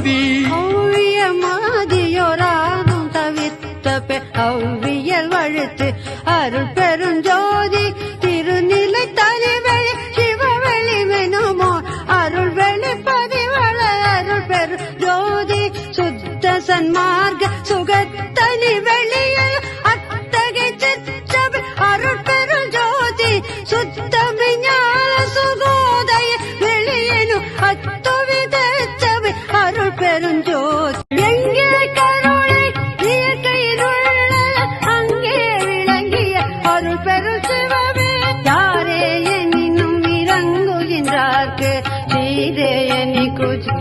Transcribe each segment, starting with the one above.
அவ்விய மாதியோராகும் தவிர்த்த பெ அவ்வியல் வழுத்து அருள் பெருஞ்சோதி திருநிலை தனிவெளி சிவவெளி மெனுமோ அருள் வெளி பதிவள அருள் சுத்த சன்மார்க்க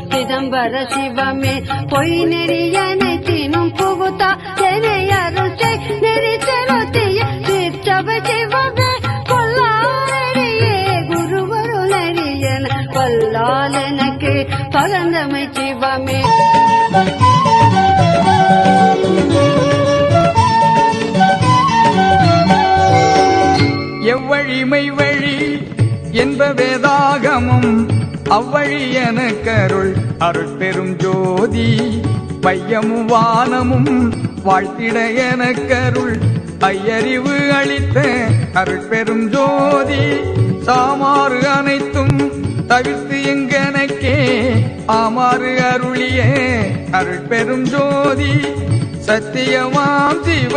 சிதம்பர சிவமே. பொய் நெறியனை தினும் புகுத்தா என்னை அருள் செய். நெறி செலுத்திய சிற்றபை சிவமே. கொல்லாரடியே குருவருள் நெறியன. கொல்லால் எனக்கு சிவமே. எவ்வழிமை வழி என்ப வேதாகமும் அவ்வழி என கருள் அருள் பெரும் ஜோதி பையமும் வானமும் வாழ்த்திட என கருள் ஐயறிவு அளித்த அருள் பெரும் ஜோதி சாமாறு அனைத்தும் தவிர்த்து எங்கன ஆமாறு அருளியே அருள் பெரும் ஜோதி சத்தியமாம் சிவ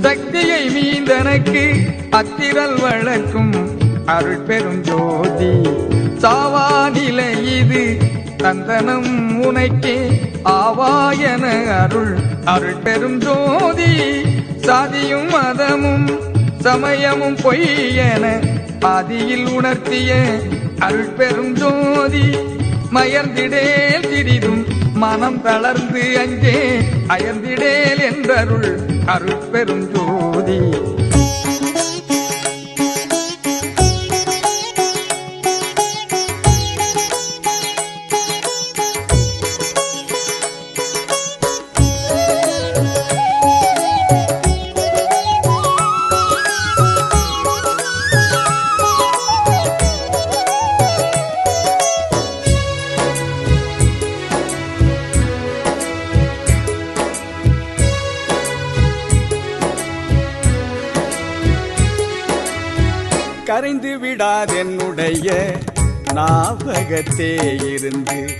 சக்தியை மீந்தனக்கு அத்திரல் வழக்கும் அருள் பெரும் ஜோதி. சாவா நிலை இது தந்தனம் உனைக்கே ஆவாயன அருள் அருள் பெரும் ஜோதி. சாதியும் மதமும் சமயமும் பொய்யென ஆதியில் உணர்த்திய அருள் பெரும் ஜோதி. மயர்ந்திடேல் சிறிதும் மனம் தளர்ந்து அஞ்சே அயர்ந்திடேல் என்றருள் அருள் பெரும் ஜோதி. கரைந்து விடாதென்னுடைய ஞாபகத்தே இருந்து.